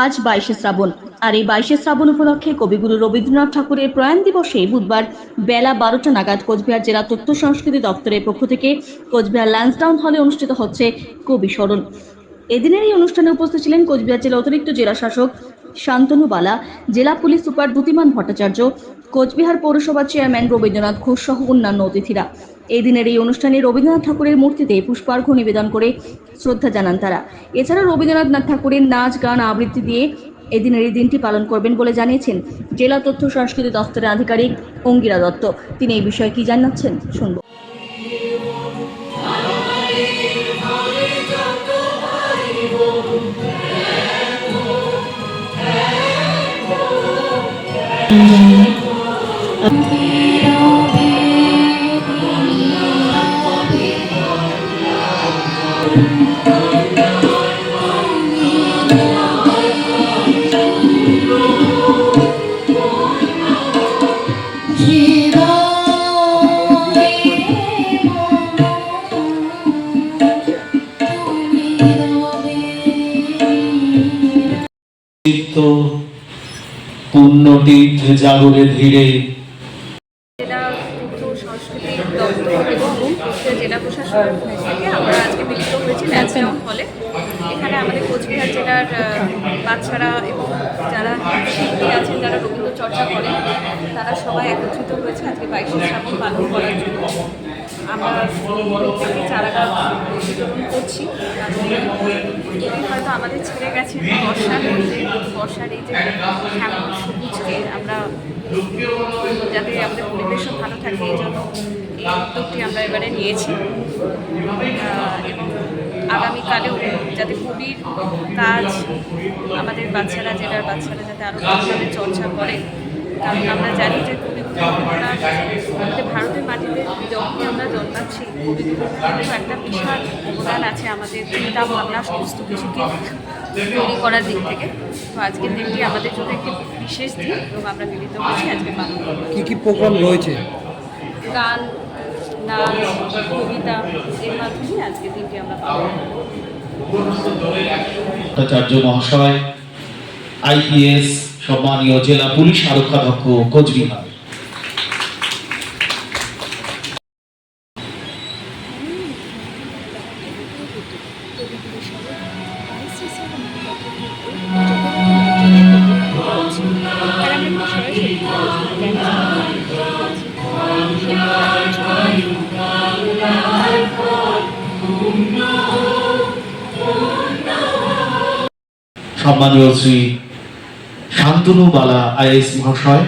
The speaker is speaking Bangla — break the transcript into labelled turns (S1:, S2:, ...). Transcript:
S1: আজ বাইশে শ্রাবণ। আর এই বাইশে শ্রাবণ উপলক্ষে কবিগুরু রবীন্দ্রনাথ ঠাকুরের প্রয়াণ দিবসে বুধবার বেলা বারোটা নাগাদ কোচবিহার জেলা তথ্য সংস্কৃতি দপ্তরের পক্ষ থেকে কোচবিহার ল্যান্সডাউন হলে অনুষ্ঠিত হচ্ছে কবি স্মরণ। এদিনের এই অনুষ্ঠানে উপস্থিত ছিলেন কোচবিহার জেলা অতিরিক্ত জেলা শাসক শান্তনু বালা, জেলা পুলিশ সুপার দ্যুতিমান ভট্টাচার্য, কোচবিহার পৌরসভার চেয়ারম্যান রবীন্দ্রনাথ ঘোষ সহ অন্যান্য অতিথিরা। এই দিনের এই অনুষ্ঠানে রবীন্দ্রনাথ ঠাকুরের মূর্তিতে পুষ্পার্ঘ্য নিবেদন করে শ্রদ্ধা জানান তারা। এছাড়া রবীন্দ্রনাথ নাথ ঠাকুরের নাচ, গান, আবৃত্তি দিয়ে এদিনের এই দিনটি পালন করবেন বলে জানিয়েছেন জেলা তথ্য সংস্কৃতি দপ্তরের আধিকারিক অঙ্গিরা দত্ত। তিনি এই বিষয়ে কি জানাচ্ছেন শুনব।
S2: চিত্ত পুণ্যতীর্থ জাগরে ধীরে।
S3: জেলা প্রশাসন থেকে আমরা আজকে মিলিত হয়েছি ল্যান্সডাউন হলে। আমাদের কোচবিহার জেলার বাচ্চারা এবং যারা শিল্পী আছেন, যারা রবীন্দ্র চর্চা করেন, তারা সবাই একত্রিত হয়েছে আজকে বাইশে শ্রাবণ পালন করার জন্য। আমরা প্রত্যেকে চারা গাছ বিতরণ করছি হয়তো আমাদের ছেড়ে গেছে বর্ষার বর্ষার এই যে সবুজকে আমরা যাতে আমাদের পরিবেশও ভালো থাকে, এই জন্য উদ্যোগটি আমরা এবারে নিয়েছি। এবং আগামীকালেও যাতে কবির কাজ আমাদের বাচ্চারা জেলার বাচ্চারা যাতে আরও ভালোভাবে চর্চা করে কারণ আমরা জানি যে আমাদের ভারতের মাটিতে যখনই আমরা জন্মাচ্ছি একটা বিশাল অবদান আছে আমাদের চিন্তা ভাবনা সমস্ত কিছুকে তৈরি করার দিক থেকে। তো আজকের দিনটি আমাদের জন্য একটি বিশেষ দিন এবং আমরা মিলিত হয়েছি আজকে পালন
S4: কি কি প্রোগ্রাম রয়েছে?
S3: গান নাচ কবিতা এর মাধ্যমে আজকের দিনটি আমরা পালন
S2: ভট্টাচার্য মহাশয় আইপিএস সম্মানীয় জেলা পুলিশ আরক্ষাধ্যক্ষ কোচবিহার। সম্মানীয় শ্রী শান্তনু বালা আইএস মহাশয়